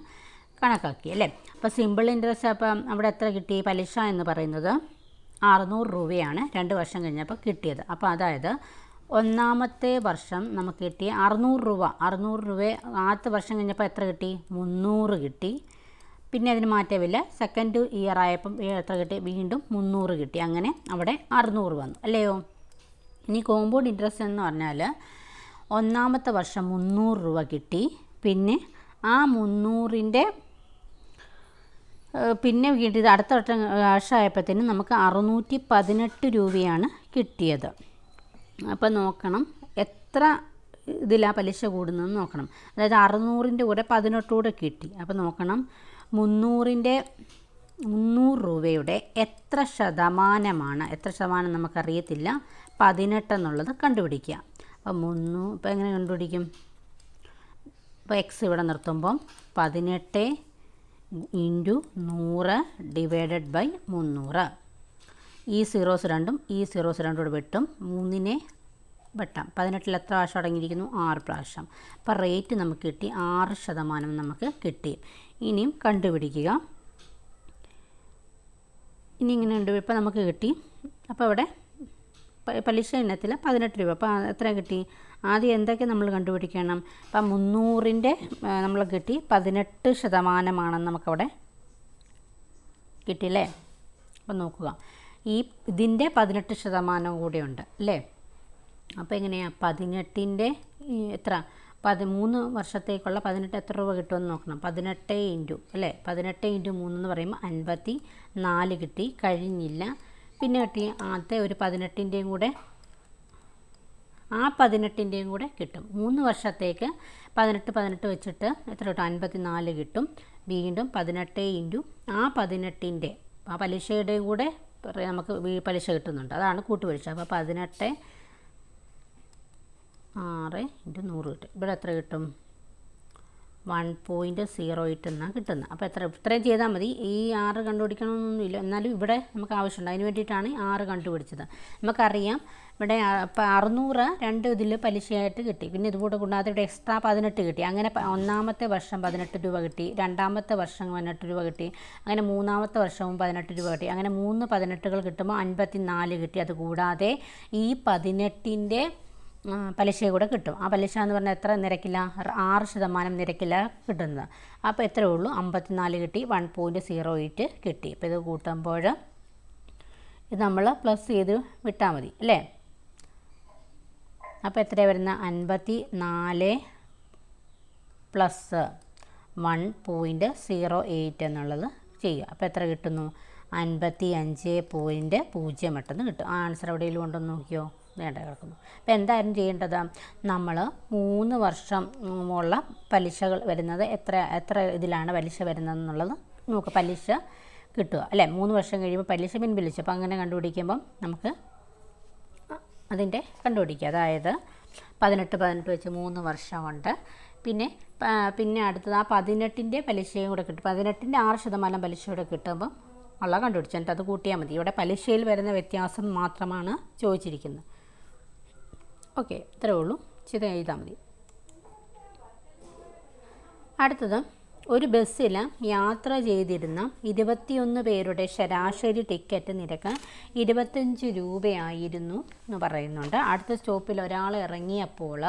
കണക്കാക്കി അല്ലേ? അപ്പോൾ സിമ്പിൾ ഇൻട്രസ്റ്റ് അപ്പം അവിടെ എത്ര കിട്ടി? പലിശ എന്ന് പറയുന്നത് അറുന്നൂറ് രൂപയാണ് രണ്ട് വർഷം കഴിഞ്ഞപ്പോൾ കിട്ടിയത്. അപ്പോൾ അതായത് ഒന്നാമത്തെ വർഷം നമുക്ക് കിട്ടിയ അറുന്നൂറ് രൂപ. അറുന്നൂറ് രൂപ ആദ്യത്തെ വർഷം കഴിഞ്ഞപ്പോൾ എത്ര കിട്ടി? മുന്നൂറ് കിട്ടി. പിന്നെ അതിന് മാറ്റമില്ല സെക്കൻഡ് ഇയർ ആയപ്പം എത്ര കിട്ടി? വീണ്ടും മുന്നൂറ് കിട്ടി. അങ്ങനെ അവിടെ അറുന്നൂറ് വന്നു. അല്ലയോ? ഇനി കോമ്പൗണ്ട് ഇൻട്രസ്റ്റ് എന്ന് പറഞ്ഞാൽ ഒന്നാമത്തെ വർഷം മുന്നൂറ് രൂപ കിട്ടി. പിന്നെ ആ മുന്നൂറിന്റെ പിന്നെ കിട്ടിയത് അടുത്ത വട്ടം വർഷമായപ്പോഴത്തേനും നമുക്ക് അറുന്നൂറ്റി പതിനെട്ട് രൂപയാണ് കിട്ടിയത്. അപ്പോൾ നോക്കണം എത്ര ഇതിലാ പലിശ കൂടുന്നതെന്ന് നോക്കണം. അതായത് അറുന്നൂറിന്റെ കൂടെ പതിനെട്ട് കൂടെ കിട്ടി. അപ്പോൾ നോക്കണം മുന്നൂറിന്റെ മുന്നൂറ് രൂപയുടെ എത്ര ശതമാനമാണ്? എത്ര ശതമാനം നമുക്കറിയത്തില്ല. പതിനെട്ട് എന്നുള്ളത് കണ്ടുപിടിക്കുക. അപ്പോൾ മുന്നൂ ഇപ്പോൾ എങ്ങനെ കണ്ടുപിടിക്കും? ഇപ്പോൾ എക്സ് ഇവിടെ നിർത്തുമ്പം പതിനെട്ട് ഇന്റു നൂറ് ഡിവൈഡഡ് ബൈ മുന്നൂറ്. ഈ സീറോസ് രണ്ടും ഈ സീറോസ് രണ്ടും കൂടെ വെട്ടും. മൂന്നിനെ വെട്ടാം. പതിനെട്ടിൽ എത്ര പ്രാവശ്യം അടങ്ങിയിരിക്കുന്നു? ആറ് പ്രാവശ്യം. അപ്പോൾ റേറ്റ് നമുക്ക് കിട്ടി ആറ് ശതമാനം നമുക്ക് കിട്ടി. ഇനിയും കണ്ടുപിടിക്കുക. ഇനി ഇങ്ങനെ ഉണ്ട്. ഇപ്പം നമുക്ക് കിട്ടി. അപ്പോൾ അവിടെ പലിശ ഇനത്തിൽ പതിനെട്ട് രൂപ. അപ്പോൾ എത്ര കിട്ടി? ആദ്യം എന്തൊക്കെ നമ്മൾ കണ്ടുപിടിക്കണം? അപ്പം മുന്നൂറിന്റെ നമ്മൾ കിട്ടി പതിനെട്ട് ശതമാനമാണെന്ന് നമുക്കവിടെ കിട്ടിയില്ലേ? അപ്പം നോക്കുക. ഈ ഇതിന്റെ പതിനെട്ട് ശതമാനം കൂടെ ഉണ്ട് അല്ലേ? അപ്പോൾ എങ്ങനെയാണ് പതിനെട്ടിന്റെ എത്ര? പതിമൂന്ന് വർഷത്തേക്കുള്ള പതിനെട്ട് എത്ര രൂപ കിട്ടുമെന്ന് നോക്കണം. പതിനെട്ട് ഇന്റു അല്ലേ? പതിനെട്ട് ഇന്റു മൂന്നെന്ന് പറയുമ്പോൾ അൻപത്തി നാല് കിട്ടി. കഴിഞ്ഞില്ല. പിന്നെ കിട്ടി ആദ്യത്തെ ഒരു പതിനെട്ടിന്റെയും കൂടെ ആ പതിനെട്ടിന്റെയും കൂടെ കിട്ടും. മൂന്ന് വർഷത്തേക്ക് പതിനെട്ട് പതിനെട്ട് വെച്ചിട്ട് എത്ര കിട്ടും? അൻപത്തി നാല് കിട്ടും. വീണ്ടും പതിനെട്ട് ഇന്റു ആ പതിനെട്ടിന്റെ ആ പലിശയുടെയും കൂടെ നമുക്ക് പലിശ കിട്ടുന്നുണ്ട്. അതാണ് കൂട്ടുപലിശ. അപ്പോൾ പതിനെട്ട് ആറ് ഇന്റു നൂറ് കിട്ടും. ഇവിടെ എത്ര കിട്ടും? വൺ പോയിന്റ് സീറോ എയ്റ്റ് എന്നാണ് കിട്ടുന്നത്. അപ്പോൾ എത്ര ഇത്രയും ചെയ്താൽ മതി. ഈ ആറ് കണ്ടുപിടിക്കണമെന്നൊന്നുമില്ല എന്നാലും ഇവിടെ നമുക്ക് ആവശ്യമുണ്ട്. അതിന് വേണ്ടിയിട്ടാണ് ആറ് കണ്ടുപിടിച്ചത്. നമുക്കറിയാം ഇവിടെ ഇപ്പം അറുന്നൂറ് രണ്ട് ഇതിൽ പലിശയായിട്ട് കിട്ടി. പിന്നെ ഇതുകൂടെ കൂടാതെ ഇവിടെ എക്സ്ട്രാ പതിനെട്ട് കിട്ടി. അങ്ങനെ ഒന്നാമത്തെ വർഷം പതിനെട്ട് രൂപ കിട്ടി. രണ്ടാമത്തെ വർഷം പതിനെട്ട് രൂപ കിട്ടി. അങ്ങനെ മൂന്നാമത്തെ വർഷവും പതിനെട്ട് രൂപ കിട്ടി. അങ്ങനെ മൂന്ന് പതിനെട്ടുകൾ കിട്ടുമ്പോൾ അൻപത്തി നാല് കിട്ടി അതുകൂടാതെ ഈ പതിനെട്ടിന്റെ പലിശ കൂടെ കിട്ടും. ആ പലിശ എന്ന് പറഞ്ഞാൽ എത്ര നിരക്കില്ല? ആറ് ശതമാനം നിരക്കില്ല കിട്ടുന്നത്. അപ്പോൾ എത്രയേ ഉള്ളൂ? അമ്പത്തിനാല് കിട്ടി വൺ പോയിന്റ് സീറോ എയ്റ്റ് കിട്ടി. അപ്പോൾ ഇത് കൂട്ടുമ്പോൾ ഇത് നമ്മൾ പ്ലസ് ചെയ്ത് വിട്ടാൽ മതി അല്ലേ? അപ്പോൾ എത്രയാണ് വരുന്ന അൻപത്തി നാല് plus one point zero eight എന്നുള്ളത് ചെയ്യുക. അപ്പോൾ എത്ര കിട്ടുന്നു? അൻപത്തി അഞ്ച് പോയിന്റ് പൂജ്യം എട്ടെന്ന് കിട്ടും. ആ ആൻസർ എവിടെയെങ്കിലും ഉണ്ടെന്ന് നോക്കിയോ? വേണ്ട കിടക്കുന്നു. അപ്പോൾ എന്തായാലും ചെയ്യേണ്ടത്? നമ്മൾ മൂന്ന് വർഷം ഉള്ള പലിശകൾ വരുന്നത് എത്ര എത്ര ഇതിലാണ് പലിശ വരുന്നത് എന്നുള്ളത് നമുക്ക് പലിശ കിട്ടുക. അല്ലേ? മൂന്ന് വർഷം കഴിയുമ്പോൾ പലിശ പിൻവലിച്ചു. അപ്പോൾ അങ്ങനെ കണ്ടുപിടിക്കുമ്പം നമുക്ക് അതിന്റെ കണ്ടുപിടിക്കുക. അതായത് പതിനെട്ട് പതിനെട്ട് വെച്ച് മൂന്ന് വർഷമുണ്ട്. പിന്നെ പിന്നെ അടുത്തത് ആ പതിനെട്ടിന്റെ പലിശയും കൂടെ കിട്ടും. പതിനെട്ടിന്റെ ആറ് ശതമാനം പലിശ കൂടെ കിട്ടുമ്പം ഉള്ള കണ്ടുപിടിച്ചു. എന്നിട്ട് അത് കൂട്ടിയാൽ മതി. ഇവിടെ പലിശയിൽ വരുന്ന വ്യത്യാസം മാത്രമാണ് ചോദിച്ചിരിക്കുന്നത്. ഓക്കെ ഇത്രേ ഉള്ളൂ. ചെയ്ത് എഴുതാൽ മതി. അടുത്തത് ഒരു ബസ്സിൽ യാത്ര ചെയ്തിരുന്ന ഇരുപത്തിയൊന്ന് പേരുടെ ശരാശരി ടിക്കറ്റ് നിരക്ക് ഇരുപത്തഞ്ച് രൂപയായിരുന്നു എന്ന് പറയുന്നുണ്ട്. അടുത്ത സ്റ്റോപ്പിൽ ഒരാൾ ഇറങ്ങിയപ്പോൾ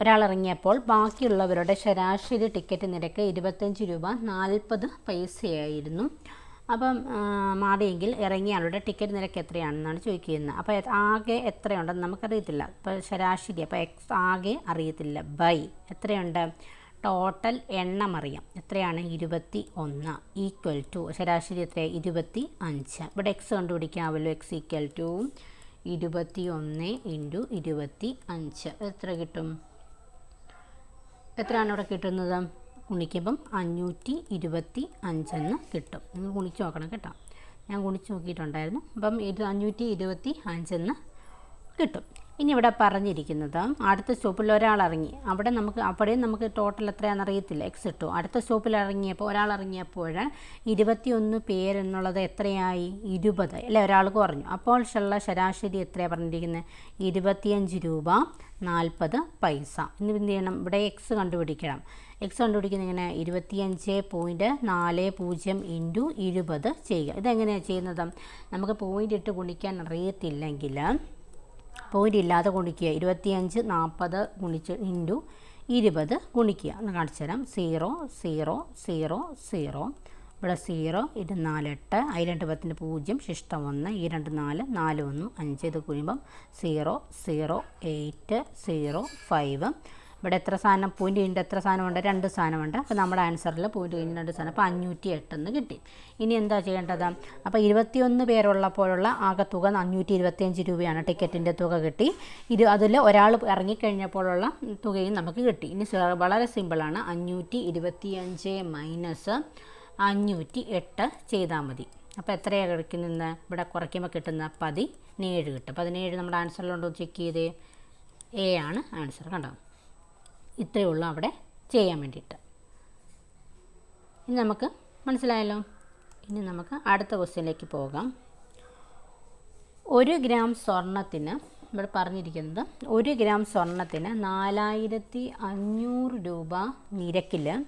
ഒരാൾ ഇറങ്ങിയപ്പോൾ ബാക്കിയുള്ളവരുടെ ശരാശരി ടിക്കറ്റ് നിരക്ക് ഇരുപത്തഞ്ച് രൂപ നാൽപ്പത് പൈസയായിരുന്നു. അപ്പം മാറിയെങ്കിൽ ഇറങ്ങിയ ആളുടെ ടിക്കറ്റ് നിരക്ക് എത്രയാണെന്നാണ് ചോദിക്കുന്നത്. അപ്പോൾ ആകെ എത്രയുണ്ടെന്ന് നമുക്കറിയത്തില്ല. ഇപ്പോൾ ശരാശരി അപ്പോൾ എക്സ് ആകെ അറിയത്തില്ല. ബൈ എത്രയുണ്ട്? ടോട്ടൽ എണ്ണം അറിയാം. എത്രയാണ്? ഇരുപത്തി ഒന്ന് ഈക്വൽ ടു ശരാശരി എത്രയാണ് ഇരുപത്തി അഞ്ച്. ഇവിടെ എക്സ് കണ്ടുപിടിക്കാമല്ലോ. എക്സ് ഈക്വൽ ടു ഇരുപത്തി ഒന്ന് ഇന്റു ഇരുപത്തി അഞ്ച്. എത്ര കിട്ടും? എത്രയാണ് ഇവിടെ കിട്ടുന്നത്? ഗുണിക്കുമ്പം അഞ്ഞൂറ്റി ഇരുപത്തി അഞ്ചെന്ന് കിട്ടും. നിങ്ങൾ ഗുണിച്ച് നോക്കണം കേട്ടോ. ഞാൻ ഗുണിച്ച് നോക്കിയിട്ടുണ്ടായിരുന്നു. അപ്പം ഇത് അഞ്ഞൂറ്റി ഇരുപത്തി അഞ്ചെന്ന് കിട്ടും. ഇനി ഇവിടെ പറഞ്ഞിരിക്കുന്നത് അടുത്ത സ്റ്റോപ്പിൽ ഒരാൾ ഇറങ്ങി. അവിടെ നമുക്ക് അവിടെയും നമുക്ക് ടോട്ടൽ എത്രയാണെന്ന് അറിയത്തില്ല. എക്സ് ഇട്ടു. അടുത്ത സ്റ്റോപ്പിൽ ഇറങ്ങിയപ്പോൾ ഒരാൾ ഇറങ്ങിയപ്പോൾ ഇരുപത്തിയൊന്ന് പേരെന്നുള്ളത് എത്രയായി? ഇരുപത്. അല്ലേ? ഒരാൾ കുറഞ്ഞു. അപ്പോൾ ഉള്ള ശരാശരി എത്രയാണ് പറഞ്ഞിരിക്കുന്നത്? ഇരുപത്തിയഞ്ച് രൂപ നാൽപ്പത് പൈസ. ഇനി എന്ത് ചെയ്യണം? ഇവിടെ എക്സ് കണ്ടുപിടിക്കണം. എക്സ് കണ്ടുപിടിക്കുന്ന ഇങ്ങനെ ഇരുപത്തിയഞ്ച് പോയിന്റ് നാല് പൂജ്യം ഇന്റു ഇരുപത് ചെയ്യുക. ഇതെങ്ങനെയാണ് ചെയ്യുന്നത്? നമുക്ക് പോയിന്റ് ഇട്ട് ഗുണിക്കാൻ അറിയത്തില്ലെങ്കിൽ പോയിന്റ് ഇല്ലാതെ ഗുണിക്കുക. ഇരുപത്തിയഞ്ച് നാൽപ്പത് ഗുണിച്ച് ഇന്റു ഇരുപത് ഗുണിക്കുക. എന്ന് കാണിച്ചു തരാം. സീറോ സീറോ സീറോ സീറോ ഇവിടെ സീറോ ഇത് നാലെട്ട്. ഐ രണ്ട് പത്തിന് പൂജ്യം ശിഷ്ടം ഒന്ന്. ഈ രണ്ട് നാല് നാല് ഒന്ന് അഞ്ച്. ഇത് കഴിയുമ്പം zero zero eight zero five ഇവിടെ എത്ര സാധനം പോയിന്റ് കഴിഞ്ഞിട്ട് എത്ര സാധനമുണ്ട്? രണ്ട് സാധനമുണ്ട്. അപ്പോൾ നമ്മുടെ ആൻസറിൽ പോയിന്റ് കഴിഞ്ഞ് രണ്ട് സാധനം. അപ്പോൾ അഞ്ഞൂറ്റി എട്ടെന്ന് കിട്ടി. ഇനി എന്താ ചെയ്യേണ്ടത്? അപ്പോൾ ഇരുപത്തിയൊന്ന് പേരുള്ളപ്പോഴുള്ള ആകെ തുക അഞ്ഞൂറ്റി ഇരുപത്തിയഞ്ച് രൂപയാണ് ടിക്കറ്റിന്റെ തുക കിട്ടി. ഇത് അതിൽ ഒരാൾ ഇറങ്ങിക്കഴിഞ്ഞപ്പോഴുള്ള തുകയും നമുക്ക് കിട്ടി. ഇനി വളരെ സിമ്പിളാണ്. അഞ്ഞൂറ്റി ഇരുപത്തിയഞ്ച് മൈനസ് അഞ്ഞൂറ്റി എട്ട് ചെയ്താൽ മതി. അപ്പോൾ എത്രയാണ് കിടക്കുന്നത്? ഇവിടെ കുറയ്ക്കുമ്പോൾ കിട്ടുന്ന പതിനേഴ് കിട്ടും. പതിനേഴ് നമ്മുടെ ആൻസറിലുണ്ടോ? ചെക്ക് ചെയ്തേ. എ ആണ് ആൻസർ. കണ്ടോ? ഇത്രയേ ഉള്ളൂ അവിടെ ചെയ്യാൻ വേണ്ടിയിട്ട്. ഇനി നമുക്ക് മനസ്സിലായല്ലോ? ഇനി നമുക്ക് അടുത്ത ക്വസ്റ്റ്യനിലേക്ക് പോകാം. ഒരു ഗ്രാം സ്വർണത്തിന് ഇവിടെ പറഞ്ഞിരിക്കുന്നത് ഒരു ഗ്രാം സ്വർണത്തിന് നാലായിരത്തി അഞ്ഞൂറ് രൂപ നിരക്കിൽ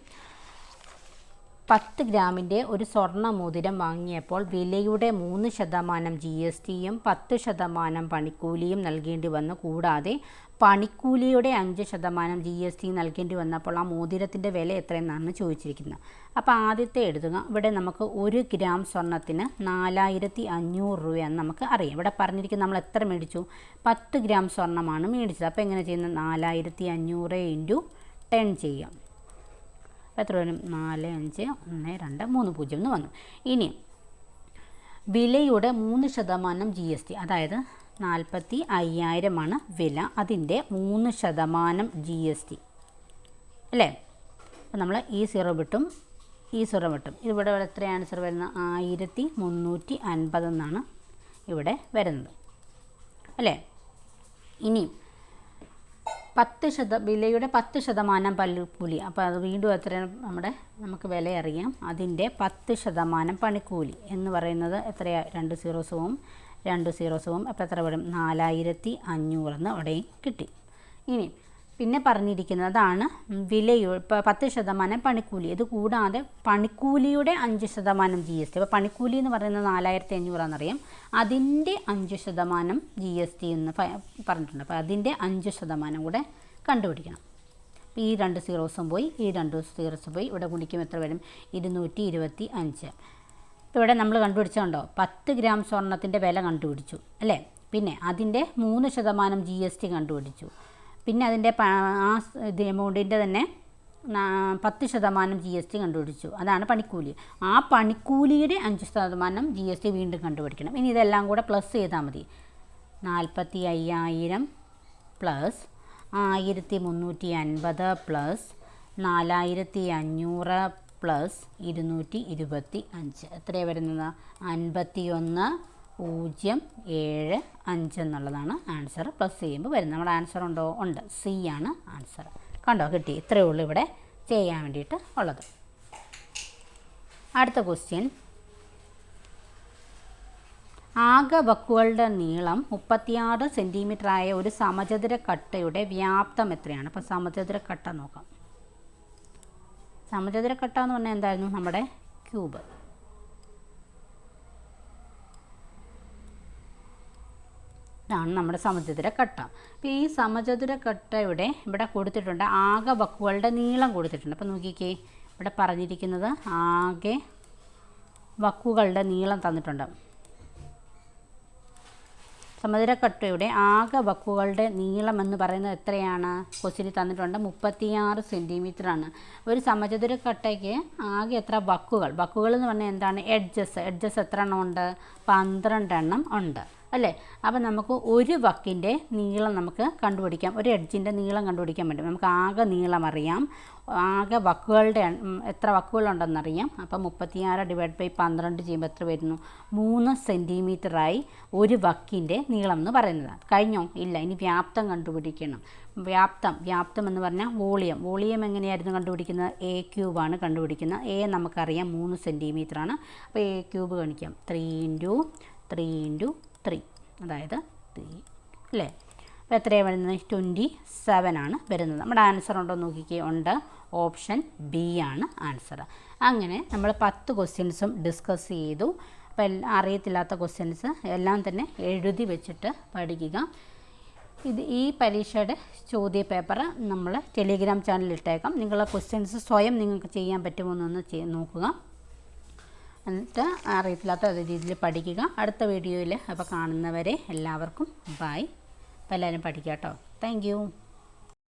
പത്ത് ഗ്രാമിന്റെ ഒരു സ്വർണ മോതിരം വാങ്ങിയപ്പോൾ വിലയുടെ മൂന്ന് ശതമാനം ജി എസ് ടിയും പത്ത് ശതമാനം പണിക്കൂലിയും നൽകേണ്ടി വന്നു. കൂടാതെ പണിക്കൂലിയുടെ അഞ്ച് ശതമാനം ജി എസ് ടി നൽകേണ്ടി വന്നപ്പോൾ ആ മോതിരത്തിന്റെ വില എത്രയെന്നാണ് ചോദിച്ചിരിക്കുന്നത്. അപ്പോൾ ആദ്യത്തെ എഴുതുക. ഇവിടെ നമുക്ക് ഒരു ഗ്രാം സ്വർണത്തിന് നാലായിരത്തി അഞ്ഞൂറ് രൂപയെന്ന് നമുക്ക് അറിയാം. ഇവിടെ പറഞ്ഞിരിക്കുന്നത് നമ്മൾ എത്ര മേടിച്ചു? പത്ത് ഗ്രാം സ്വർണമാണ് മേടിച്ചത്. അപ്പോൾ എങ്ങനെ ചെയ്യുന്നത്? നാലായിരത്തി അഞ്ഞൂറ് ഇന്റു ടെൻ ചെയ്യാം. എത്ര വരും? നാല് അഞ്ച് ഒന്ന് രണ്ട് മൂന്ന് പൂജ്യം എന്ന് വന്നു. ഇനി വിലയുടെ മൂന്ന് ശതമാനം ജി എസ് ടി അതായത് നാൽപ്പത്തി അയ്യായിരമാണ് വില. അതിന്റെ മൂന്ന് ശതമാനം ജി എസ് ടി അല്ലേ? അപ്പോൾ നമ്മൾ ഈ സീറോ വിട്ടും ഈ സീറോ വിട്ടും. ഇവിടെ എത്ര ആൻസർ വരുന്നത്? ആയിരത്തി മുന്നൂറ്റി അൻപതെന്നാണ് ഇവിടെ വരുന്നത്. അല്ലേ? ഇനി പത്ത് ശത വിലയുടെ പത്ത് ശതമാനം പല്ലുകൂലി അപ്പോൾ അത് വീണ്ടും എത്ര നമ്മുടെ നമുക്ക് വില അറിയാം അതിന്റെ പത്ത് ശതമാനം പണിക്കൂലി എന്ന് പറയുന്നത് എത്രയാ? രണ്ട് സീറോസും രണ്ട് സീറോസും അപ്പോൾ എത്ര വരും? നാലായിരത്തി അഞ്ഞൂറെന്ന് അവിടെയും കിട്ടി. ഇനി പിന്നെ പറഞ്ഞിരിക്കുന്നതാണ് വിലയു പത്ത് ശതമാനം പണിക്കൂലി. ഇത് കൂടാതെ പണിക്കൂലിയുടെ അഞ്ച് ശതമാനം ജി എസ് ടി അപ്പോൾ പണിക്കൂലി എന്ന് പറയുന്നത് നാലായിരത്തി അഞ്ഞൂറാണെന്നറിയാം അതിന്റെ അഞ്ച് ശതമാനം ജി എസ് ടി എന്ന് പറഞ്ഞിട്ടുണ്ട്. അപ്പോൾ അതിന്റെ അഞ്ച് ശതമാനം കൂടെ കണ്ടുപിടിക്കണം. അപ്പോൾ ഈ രണ്ട് സീറോസും പോയി ഈ രണ്ട് സീറോസും പോയി ഇവിടെ ഗുണിക്കും എത്ര വരും? ഇരുന്നൂറ്റി ഇരുപത്തി അഞ്ച് ഇപ്പോൾ ഇവിടെ നമ്മൾ കണ്ടുപിടിച്ചുണ്ടോ പത്ത് ഗ്രാം സ്വർണത്തിന്റെ വില കണ്ടുപിടിച്ചു. അല്ലേ? പിന്നെ അതിന്റെ മൂന്ന് ശതമാനം ജി എസ് ടി കണ്ടുപിടിച്ചു. പിന്നെ അതിന്റെ ആ ഇത് എമൗണ്ടിന്റെ തന്നെ പത്ത് ശതമാനം ജി എസ് ടി കണ്ടുപിടിച്ചു. അതാണ് പണിക്കൂലി. ആ പണിക്കൂലിയുടെ അഞ്ച് ശതമാനം ജി എസ് ടി വീണ്ടും കണ്ടുപിടിക്കണം. ഇനി ഇതെല്ലാം കൂടെ പ്ലസ് ചെയ്താൽ മതി. നാൽപ്പത്തി അയ്യായിരം പ്ലസ് ആയിരത്തി മുന്നൂറ്റി അൻപത് പ്ലസ് നാലായിരത്തി അഞ്ഞൂറ് പ്ലസ് ഇരുന്നൂറ്റി ഇരുപത്തി അഞ്ച് എത്രയാണ് വരുന്നത്? അൻപത്തി ഒന്ന് പൂജ്യം ഏഴ് അഞ്ച് എന്നുള്ളതാണ് ആൻസർ. പ്ലസ് ചെയ്യുമ്പോൾ വരുന്നത് നമ്മുടെ ആൻസർ ഉണ്ടോ? ഉണ്ട്. സി ആണ് ആൻസർ. കണ്ടോ? കിട്ടി. ഇത്രയേ ഉള്ളൂ ഇവിടെ ചെയ്യാൻ വേണ്ടിയിട്ട് ഉള്ളത്. അടുത്ത ക്വസ്റ്റ്യൻ ആകെ വക്കുകളുടെ നീളം മുപ്പത്തിയാറ് സെന്റിമീറ്റർ ആയ ഒരു സമചതുര കട്ടയുടെ വ്യാപ്തം എത്രയാണ്? അപ്പോൾ സമചതുര കട്ട നോക്കാം. സമചതുര കട്ട എന്ന് പറഞ്ഞാൽ എന്തായിരുന്നു? നമ്മുടെ ക്യൂബ്. ഇതാണ് നമ്മുടെ സമചതുര കട്ട അപ്പോൾ ഈ സമചതുര കട്ടയുടെ ഇവിടെ കൊടുത്തിട്ടുണ്ട് ആകെ വക്കുകളുടെ നീളം കൊടുത്തിട്ടുണ്ട്. അപ്പോൾ നോക്കിക്കേ ഇവിടെ പറഞ്ഞിരിക്കുന്നത് ആകെ വക്കുകളുടെ നീളം തന്നിട്ടുണ്ട്. സമുദ്രക്കട്ടയുടെ ആകെ വക്കുകളുടെ നീളം എന്ന് പറയുന്നത് എത്രയാണ്? ക്വസ്റ്റിന് തന്നിട്ടുണ്ട് മുപ്പത്തിയാറ് ആണ്. ഒരു സമചതുര കട്ടയ്ക്ക് ആകെ എത്ര വക്കുകൾ വക്കുകൾ എന്ന് പറഞ്ഞാൽ എന്താണ്? എഡ്ജസ് എഡ്ജസ് എത്ര എണ്ണം ഉണ്ട്? പന്ത്രണ്ട് എണ്ണം ഉണ്ട്. അല്ലേ? അപ്പോൾ നമുക്ക് ഒരു വക്കിന്റെ നീളം നമുക്ക് കണ്ടുപിടിക്കാം. ഒരു എഡ്ജിന്റെ നീളം കണ്ടുപിടിക്കാൻ പറ്റും. നമുക്ക് ആകെ നീളം അറിയാം. ആകെ വക്കുകളുടെ എത്ര വക്കുകളുണ്ടെന്ന് എത്ര വക്കുകളുണ്ടെന്നറിയാം. അപ്പോൾ മുപ്പത്തിയാറ് ഡിവൈഡ് ബൈ പന്ത്രണ്ട് ചെയ്യുമ്പോൾ എത്ര വരുന്നു? മൂന്ന് സെന്റിമീറ്ററായി ഒരു വക്കിന്റെ നീളം എന്ന് പറയുന്നത്. കഴിഞ്ഞോ? ഇല്ല. ഇനി വ്യാപ്തം കണ്ടുപിടിക്കണം. വ്യാപ്തം വ്യാപ്തം എന്ന് പറഞ്ഞാൽ വോളിയം. വോളിയം എങ്ങനെയായിരുന്നു കണ്ടുപിടിക്കുന്നത്? എ ക്യൂബാണ് കണ്ടുപിടിക്കുന്നത്. എ നമുക്കറിയാം മൂന്ന് സെന്റിമീറ്ററാണ് അപ്പോൾ എ ക്യൂബ് കാണിക്കാം three into three into three അതായത് ത്രീ അല്ലേ? അപ്പോൾ എത്രയാണ് വരുന്നത്? ട്വന്റി സെവൻ ആണ് വരുന്നത്. നമ്മുടെ ആൻസർ ഉണ്ടോ നോക്കിക്കേ. ഉണ്ട്. ഓപ്ഷൻ ബി ആണ് ആൻസർ അങ്ങനെ നമ്മൾ പത്ത് ക്വസ്റ്റ്യൻസും ഡിസ്കസ് ചെയ്തു. അപ്പോൾ അറിയത്തില്ലാത്ത ക്വസ്റ്റ്യൻസ് എല്ലാം തന്നെ എഴുതി വെച്ചിട്ട് പഠിക്കുക. ഇത് ഈ പരീക്ഷയുടെ ചോദ്യ പേപ്പർ നമ്മൾ ടെലിഗ്രാം ചാനലിൽ ഇട്ടേക്കാം. നിങ്ങളുടെ ക്വസ്റ്റ്യൻസ് സ്വയം നിങ്ങൾക്ക് ചെയ്യാൻ പറ്റുമോ എന്നൊന്ന് നോക്കുക. എന്നിട്ട് അറിയത്തില്ലാത്ത രീതിയിൽ പഠിക്കുക. അടുത്ത വീഡിയോയിൽ അപ്പോൾ കാണുന്നവരെ എല്ലാവർക്കും ബൈ അപ്പോൾ എല്ലാവരും പഠിക്കാം കേട്ടോ. താങ്ക്